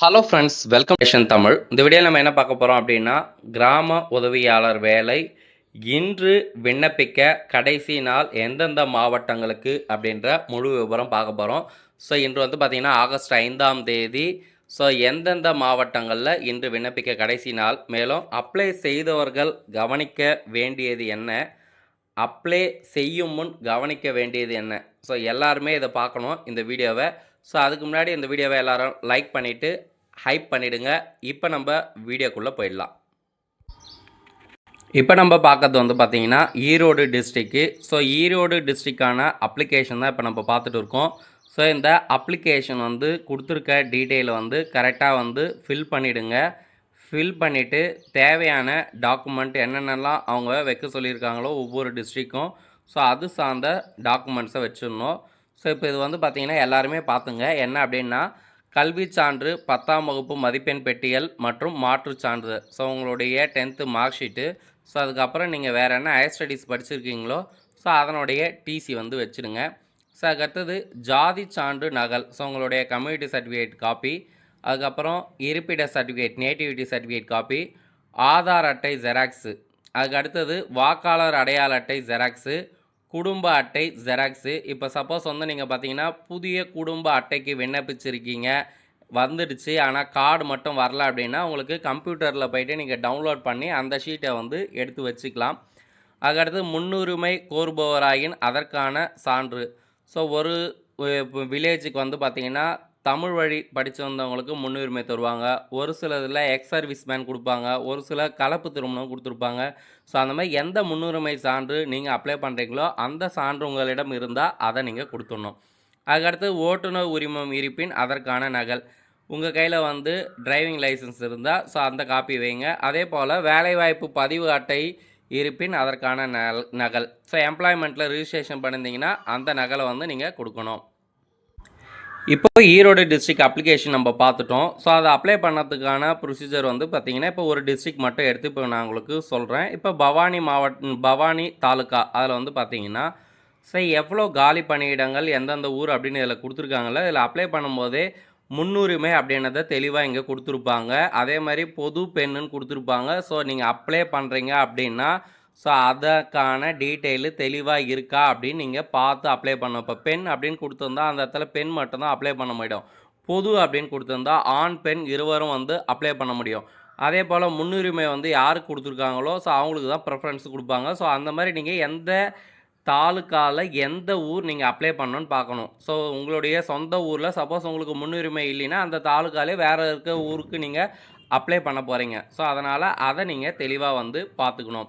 Hello friends welcome nation Tamil இந்த video நம்ம என்ன பார்க்க போகிறோம் அப்படின்னா கிராம உதவியாளர் வேலை இன்று விண்ணப்பிக்க கடைசி நாள் எந்தெந்த மாவட்டங்களுக்கு அப்படின்ற முழு விவரம் பார்க்க போகிறோம் ஸோ இன்று வந்து பார்த்திங்கன்னா ஆகஸ்ட் ஐந்தாம் தேதி. ஸோ எந்தெந்த மாவட்டங்களில் இன்று விண்ணப்பிக்க கடைசி நாள்? மேலும் அப்ளை செய்தவர்கள் கவனிக்க வேண்டியது என்ன? அப்ளை செய்யும் முன் கவனிக்க வேண்டியது என்ன? ஸோ எல்லாருமே இதை பார்க்கணும் இந்த வீடியோவை ஸோ அதுக்கு முன்னாடி இந்த வீடியோவை எல்லாரும் லைக் பண்ணிவிட்டு ஹைப் பண்ணிவிடுங்க இப்போ நம்ம வீடியோக்குள்ளே போயிடலாம். இப்போ நம்ம பார்க்கறது வந்து பார்த்திங்கன்னா ஈரோடு டிஸ்ட்ரிக்கு ஸோ ஈரோடு டிஸ்ட்ரிக்கான அப்ளிகேஷன் தான் இப்போ நம்ம பார்த்துட்டு இருக்கோம். ஸோ இந்த அப்ளிகேஷன் வந்து கொடுத்துருக்க டீட்டெயிலை வந்து கரெக்டாக வந்து ஃபில் பண்ணிவிடுங்க ஃபில் பண்ணிவிட்டு தேவையான டாக்குமெண்ட் என்னென்னலாம் அவங்க வைக்க சொல்லியிருக்காங்களோ ஒவ்வொரு டிஸ்ட்ரிக்கும் ஸோ அது சார்ந்த டாக்குமெண்ட்ஸை வச்சிடணும். ஸோ இப்போ இது வந்து பார்த்திங்கன்னா எல்லாருமே பார்த்துங்க. என்ன அப்படின்னா கல்வி சான்று பத்தாம் வகுப்பு மதிப்பெண் பெட்டியல் மற்றும் மாற்றுச் சான்று. ஸோ உங்களுடைய டென்த்து மார்க் ஷீட்டு ஸோ அதுக்கப்புறம் நீங்கள் வேறு என்ன ஹையர் ஸ்டடீஸ் படிச்சிருக்கீங்களோ ஸோ அதனுடைய டிசி வந்து வச்சுருங்க. ஸோ அதுக்கடுத்தது ஜாதி சான்று நகல். ஸோ உங்களுடைய கம்யூனிட்டி சர்டிஃபிகேட் காப்பி அதுக்கப்புறம் இருப்பிட certificate nativity certificate copy Aadhaar அட்டை ஜெராக்ஸு அதுக்கு அடுத்தது வாக்காளர் அடையாள அட்டை ஜெராக்ஸு குடும்ப அட்டை ஜெராக்ஸு இப்போ சப்போஸ் வந்து நீங்கள் பார்த்தீங்கன்னா புதிய குடும்ப அட்டைக்கு விண்ணப்பிச்சிருக்கீங்க. வந்துடுச்சு. ஆனால் கார்டு மட்டும் வரல அப்படின்னா உங்களுக்கு கம்ப்யூட்டரில் போய்ட்டு நீங்கள் டவுன்லோட் பண்ணி அந்த ஷீட்டை வந்து எடுத்து வச்சுக்கலாம். அதுக்கடுத்து முன்னுரிமை கோருபவராயின் அதற்கான சான்று. ஸோ ஒரு வில்லேஜுக்கு வந்து பார்த்திங்கன்னா தமிழ் வழி படித்து வந்தவங்களுக்கு முன்னுரிமை தருவாங்க. ஒரு சில இதில் எக்ஸ் சர்வீஸ் மேன் கொடுப்பாங்க. ஒரு சில கலப்பு திருமணம் கொடுத்துருப்பாங்க. ஸோ அந்த மாதிரி எந்த முன்னுரிமை சான்று நீங்கள் அப்ளை பண்ணுறீங்களோ அந்த சான்று உங்களிடம் இருந்தால் அதை நீங்கள் கொடுத்துடணும். அதுக்கடுத்து ஓட்டுநர் உரிமம் இருப்பின் அதற்கான நகல். உங்கள் கையில் வந்து டிரைவிங் லைசன்ஸ் இருந்தால் ஸோ அந்த காப்பி வைங்க. அதே போல் வேலைவாய்ப்பு பதிவு அட்டை இருப்பின் அதற்கான நகல். நகல் ஸோ எம்ப்ளாய்மெண்ட்டில் ரிஜிஸ்ட்ரேஷன் பண்ணியிருந்தீங்கன்னா அந்த நகலை வந்து நீங்கள் கொடுக்கணும். இப்போ ஈரோடு டிஸ்ட்ரிக்ட் அப்ளிகேஷன் நம்ம பார்த்துட்டோம். ஸோ அதை அப்ளை பண்ணதுக்கான ப்ரொசீஜர் வந்து பார்த்திங்கன்னா இப்போ ஒரு டிஸ்ட்ரிக்ட் மட்டும் எடுத்து இப்போ நான் உங்களுக்கு சொல்கிறேன் இப்போ பவானி மாவட்ட பவானி தாலுக்கா அதில் வந்து பார்த்தீங்கன்னா சரி எவ்வளோ காலி பணியிடங்கள் எந்தெந்த ஊர் அப்படின்னு இதில் கொடுத்துருக்காங்களோ இதில் அப்ளை பண்ணும்போதே முன்னுரிமை அப்படின்றத தெளிவாக இங்கே கொடுத்துருப்பாங்க. அதே மாதிரி பொது பெண்ணுன்னு கொடுத்துருப்பாங்க. ஸோ நீங்கள் அப்ளை பண்ணுறீங்க அப்படின்னா ஸோ அதற்கான டீட்டெயிலு தெளிவாக இருக்கா அப்படின்னு நீங்கள் பார்த்து அப்ளை பண்ணணும். இப்போ பெண் அப்படின்னு கொடுத்துருந்தா அந்த இடத்துல பெண் மட்டும்தான் அப்ளை பண்ண முடியும். பொது அப்படின்னு கொடுத்துருந்தா ஆண் பெண் இருவரும் வந்து அப்ளை பண்ண முடியும். அதே போல் முன்னுரிமை வந்து யாருக்கு கொடுத்துருக்காங்களோ ஸோ அவங்களுக்கு தான் ப்ரிஃபரன்ஸ் கொடுப்பாங்க. ஸோ அந்த மாதிரி நீங்கள் எந்த தாலுக்காவில் எந்த ஊர் நீங்கள் அப்ளை பண்ணணும்னு பார்க்கணும். ஸோ உங்களுடைய சொந்த ஊரில் சப்போஸ் உங்களுக்கு முன்னுரிமை இல்லைன்னா அந்த தாலுக்காலே வேறு இருக்க ஊருக்கு நீங்கள் அப்ளை பண்ண போகிறீங்க ஸோ அதனால் அதை நீங்கள் தெளிவாக வந்து பார்த்துக்கணும்.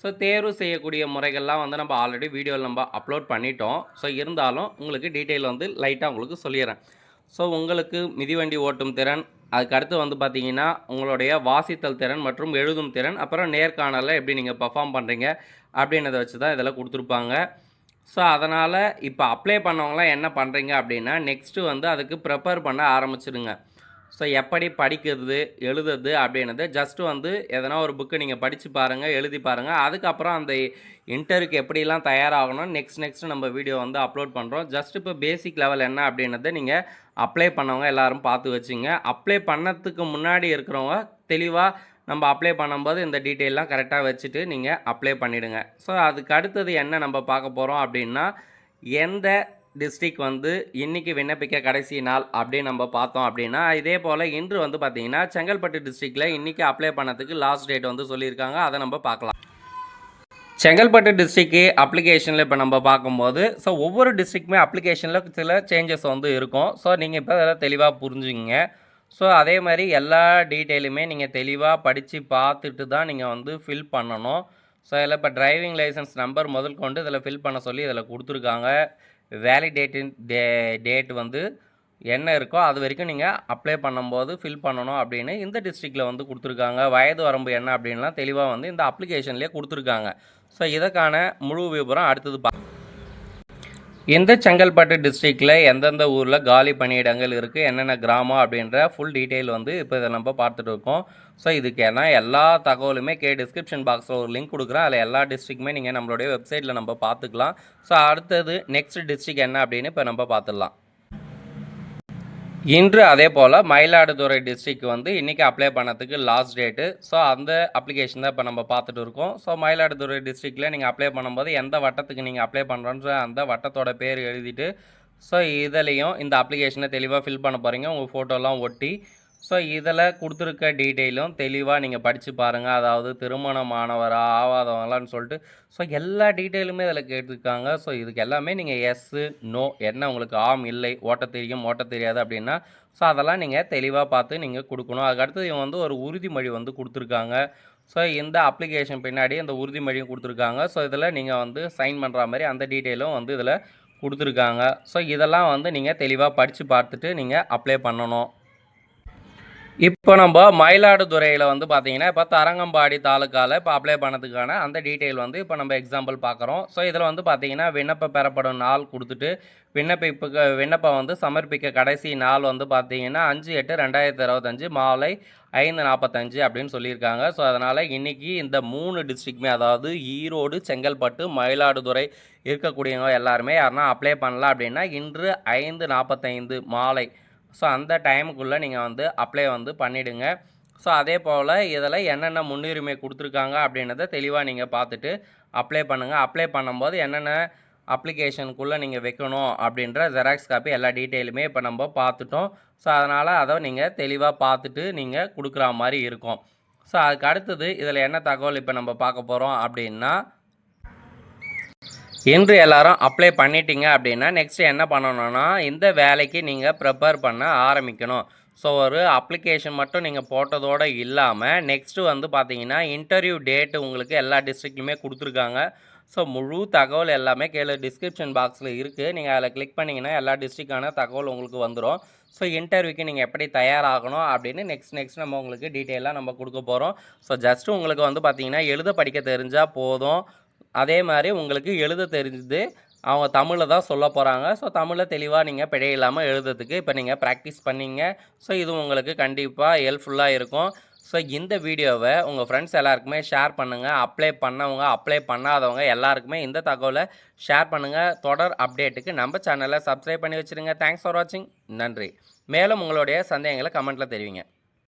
ஸோ தேர்வு செய்யக்கூடிய முறைகள்லாம் வந்து நம்ம ஆல்ரெடி வீடியோவில் நம்ம அப்லோட் பண்ணிட்டோம். ஸோ இருந்தாலும் உங்களுக்கு டீட்டெயில் வந்து லைட்டாக உங்களுக்கு சொல்லிடுறேன். ஸோ உங்களுக்கு மிதிவண்டி ஓட்டும் திறன் அதுக்கு அடுத்து வந்து பார்த்தீங்கன்னா உங்களுடைய வாசித்தல் திறன் மற்றும் எழுதும் திறன் அப்புறம் நேர்காணலில் எப்படி நீங்கள் பர்ஃபார்ம் பண்ணுறீங்க அப்படின்றத வச்சு தான் இதெல்லாம் கொடுத்துருப்பாங்க. ஸோ அதனால் இப்போ அப்ளை பண்ணவங்களாம் என்ன பண்ணுறீங்க அப்படின்னா நெக்ஸ்ட்டு வந்து அதுக்கு ப்ரிப்பேர் பண்ண ஆரம்பிச்சிடுங்க ஸோ எப்படி படிக்கிறது எழுதுறது அப்படின்னது ஜஸ்ட்டு வந்து எதனா ஒரு புக்கு நீங்கள் படித்து பாருங்கள் எழுதி பாருங்கள் அதுக்கப்புறம் அந்த இன்டர்வியூக்கு எப்படிலாம் தயாராகணும் நெக்ஸ்ட் நெக்ஸ்ட் நம்ம வீடியோ வந்து அப்லோட் பண்ணுறோம் ஜஸ்ட் இப்போ பேசிக் லெவல் என்ன அப்படின்றத நீங்கள் அப்ளை பண்ணவங்க எல்லோரும் பார்த்து வச்சுங்க. அப்ளை பண்ணத்துக்கு முன்னாடி இருக்கிறவங்க தெளிவாக நம்ம அப்ளை பண்ணும்போது இந்த டீட்டெயிலாம் கரெக்டாக வச்சுட்டு நீங்கள் அப்ளை பண்ணிவிடுங்க ஸோ அதுக்கு அடுத்தது என்ன நம்ம பார்க்க போகிறோம் அப்படின்னா எந்த டிஸ்ட்ரிக் வந்து இன்றைக்கி விண்ணப்பிக்க கடைசி நாள் அப்படின்னு நம்ம பார்த்தோம் அப்படின்னா இதே போல் இன்று வந்து பார்த்திங்கன்னா செங்கல்பட்டு டிஸ்ட்ரிக்டில் இன்றைக்கி அப்ளை பண்ணதுக்கு லாஸ்ட் டேட் வந்து சொல்லியிருக்காங்க. அதை நம்ம பார்க்கலாம். செங்கல்பட்டு டிஸ்ட்ரிக்கு அப்ளிகேஷனில் இப்போ நம்ம பார்க்கும்போது ஸோ ஒவ்வொரு டிஸ்ட்ரிக்ட்மே அப்ளிகேஷனில் சில சேஞ்சஸ் வந்து இருக்கும். ஸோ நீங்கள் இப்போ அதெல்லாம் தெளிவாக புரிஞ்சுங்க ஸோ அதே மாதிரி எல்லா டீட்டெயிலுமே நீங்கள் தெளிவாக படித்து பார்த்துட்டு தான் நீங்கள் வந்து ஃபில் பண்ணணும். ஸோ இதில் இப்போ டிரைவிங் லைசன்ஸ் நம்பர் முதல் கொண்டு இதில் ஃபில் பண்ண சொல்லி இதில் கொடுத்துருக்காங்க. வேலிடேட்டின் டே டேட் வந்து என்ன இருக்கோ அது வரைக்கும் நீங்கள் அப்ளை பண்ணும்போது ஃபில் பண்ணணும் அப்படின்னு இந்த டிஸ்ட்ரிக்டில் வந்து கொடுத்துருக்காங்க. வயது வரம்பு என்ன அப்படின்லாம் தெளிவாக வந்து இந்த அப்ளிகேஷன்லேயே கொடுத்துருக்காங்க. ஸோ இதற்கான முழு விவரம் அடுத்தது பா இந்த செங்கல்பட்டு டிஸ்ட்ரிக்டில் எந்தெந்த ஊரில் காலி பணியிடங்கள் இருக்குது என்னென்ன கிராமம் அப்படின்ற ஃபுல் டீட்டெயில் வந்து இப்போ இதை நம்ம பார்த்துட்டு இருக்கோம். ஸோ இதுக்கு ஏன்னா எல்லா தகவலுமே கே டிஸ்கிரிப்ஷன் பாக்ஸில் ஒரு லிங்க் கொடுக்குறேன். அதில் எல்லா டிஸ்ட்ரிக்குமே நீங்கள் நம்மளுடைய வெப்சைட்டில் நம்ம பார்த்துக்கலாம். ஸோ அடுத்தது நெக்ஸ்ட் டிஸ்ட்ரிக் என்ன அப்படின்னு இப்போ நம்ம பார்த்துடலாம். இன்று அதே போல் மயிலாடுதுறை டிஸ்ட்ரிக்ட் வந்து இன்றைக்கி அப்ளை பண்ணதுக்கு லாஸ்ட் டேட்டு ஸோ அந்த அப்ளிகேஷன் தான் இப்போ நம்ம பார்த்துட்டு இருக்கோம். ஸோ மயிலாடுதுறை டிஸ்ட்ரிக்டில் நீங்கள் அப்ளை பண்ணும்போது எந்த வட்டத்துக்கு நீங்கள் அப்ளை பண்ணுறோன்ற அந்த வட்டத்தோட பேர் எழுதிட்டு ஸோ இதுலேயும் இந்த அப்ளிகேஷனை தெளிவாக ஃபில் பண்ண போகிறீங்க உங்கள் ஃபோட்டோலாம் ஒட்டி ஸோ இதில் கொடுத்துருக்க டீட்டெயிலும் தெளிவாக நீங்கள் படித்து பாருங்கள் அதாவது திருமணமானவரா ஆவாதவங்களான்னு சொல்லிட்டு. ஸோ எல்லா டீட்டெயிலுமே இதில் கேட்டிருக்காங்க. ஸோ இதுக்கு எல்லாமே நீங்கள் எஸ்ஸு நோ என்ன உங்களுக்கு ஆம் இல்லை ஓட்ட தெரியும் ஓட்ட தெரியாது அப்படின்னா ஸோ அதெல்லாம் நீங்கள் தெளிவாக பார்த்து நீங்கள் கொடுக்கணும். அதுக்கடுத்து இவங்க வந்து ஒரு உறுதிமொழி வந்து கொடுத்துருக்காங்க. ஸோ இந்த அப்ளிகேஷன் பின்னாடி அந்த உறுதிமொழியும் கொடுத்துருக்காங்க. ஸோ இதில் நீங்கள் வந்து சைன் பண்ணுற மாதிரி அந்த டீட்டெயிலும் வந்து இதில் கொடுத்துருக்காங்க. ஸோ இதெல்லாம் வந்து நீங்கள் தெளிவாக படித்து பார்த்துட்டு நீங்கள் அப்ளை பண்ணணும். இப்போ நம்ம மயிலாடுதுறையில் வந்து பார்த்தீங்கன்னா இப்போ தரங்கம்பாடி தாலுக்காவில் இப்போ அப்ளை பண்ணதுக்கான அந்த டீட்டெயில் வந்து இப்போ நம்ம எக்ஸாம்பிள் பார்க்குறோம் ஸோ இதில் வந்து பார்த்தீங்கன்னா விண்ணப்பம் பெறப்படும் நாள் கொடுத்துட்டு விண்ணப்பிப்புக்கு விண்ணப்பம் வந்து சமர்ப்பிக்க கடைசி நாள் வந்து பார்த்தீங்கன்னா அஞ்சு எட்டு ரெண்டாயிரத்தி இருபத்தஞ்சு மாலை ஐந்து நாற்பத்தஞ்சு அப்படின்னு சொல்லியிருக்காங்க. ஸோ அதனால் இன்றைக்கி இந்த மூணு டிஸ்ட்ரிக்ட்மே அதாவது ஈரோடு செங்கல்பட்டு மயிலாடுதுறை இருக்கக்கூடியவங்க எல்லாருமே யாருன்னா அப்ளை பண்ணலாம் அப்படின்னா இன்று ஐந்து நாற்பத்தைந்து மாலை ஸோ அந்த டைமுக்குள்ளே நீங்கள் வந்து அப்ளை வந்து பண்ணிவிடுங்க ஸோ அதே போல் இதில் என்னென்ன முன்னுரிமை கொடுத்துருக்காங்க அப்படின்றத தெளிவாக நீங்கள் பார்த்துட்டு அப்ளை பண்ணுங்கள் அப்ளை பண்ணும்போது என்னென்ன அப்ளிகேஷனுக்குள்ளே நீங்கள் வைக்கணும் அப்படின்ற ஜெராக்ஸ் காப்பி எல்லா டீட்டெயிலுமே இப்போ நம்ம பார்த்துட்டோம். ஸோ அதனால் அதை நீங்கள் தெளிவாக பார்த்துட்டு நீங்கள் கொடுக்குற மாதிரி இருக்கும். ஸோ அதுக்கு அடுத்தது இதில் என்ன தகவல் இப்போ நம்ம பார்க்க போகிறோம் அப்படின்னா இன்று எல்லாரும் அப்ளை பண்ணிட்டீங்க அப்படின்னா நெக்ஸ்ட் என்ன பண்ணணும்னா இந்த வேலைக்கு நீங்கள் ப்ரிப்பேர் பண்ண ஆரம்பிக்கணும். ஸோ ஒரு அப்ளிகேஷன் மட்டும் நீங்கள் போட்டதோடு இல்லாமல் நெக்ஸ்ட்டு வந்து பார்த்தீங்கன்னா இன்டர்வியூ டேட்டு உங்களுக்கு எல்லா டிஸ்ட்ரிக்ட்லையுமே கொடுத்துருக்காங்க. ஸோ முழு தகவல் எல்லாமே கீழே டிஸ்கிரிப்ஷன் பாக்ஸில் இருக்குது நீங்கள் அதில் கிளிக் பண்ணிங்கன்னா எல்லா டிஸ்ட்ரிக்டான தகவல் உங்களுக்கு வந்துடும் ஸோ இன்டர்வியூக்கு நீங்கள் எப்படி தயாராகணும் அப்படின்னு நெக்ஸ்ட் நெக்ஸ்ட் நம்ம உங்களுக்கு டீட்டெயிலாக நம்ம கொடுக்க போகிறோம் ஸோ ஜஸ்ட்டு உங்களுக்கு வந்து பார்த்திங்கன்னா எழுத படிக்க தெரிஞ்சால் போதும். அதே மாதிரி உங்களுக்கு எழுத தெரிஞ்சது அவங்க தமிழில் தான் சொல்ல போகிறாங்க ஸோ தமிழில் தெளிவாக நீங்கள் பிழை இல்லாமல் எழுதுறதுக்கு இப்போ நீங்கள் ப்ராக்டிஸ் பண்ணீங்க. ஸோ இது உங்களுக்கு கண்டிப்பாக ஹெல்ப்ஃபுல்லாக இருக்கும். ஸோ இந்த வீடியோவை உங்கள் ஃப்ரெண்ட்ஸ் எல்லாருக்குமே ஷேர் பண்ணுங்கள் அப்ளை பண்ணவங்க அப்ளை பண்ணாதவங்க எல்லாருக்குமே இந்த தகவலை ஷேர் பண்ணுங்கள் தொடர் அப்டேட்டுக்கு நம்ம சேனலை சப்ஸ்கிரைப் பண்ணி வச்சுருங்க. தேங்க்ஸ் ஃபார் வாட்சிங் நன்றி. மேலும் உங்களுடைய சந்தேகங்களை கமெண்ட்டில் தெரிவிங்க.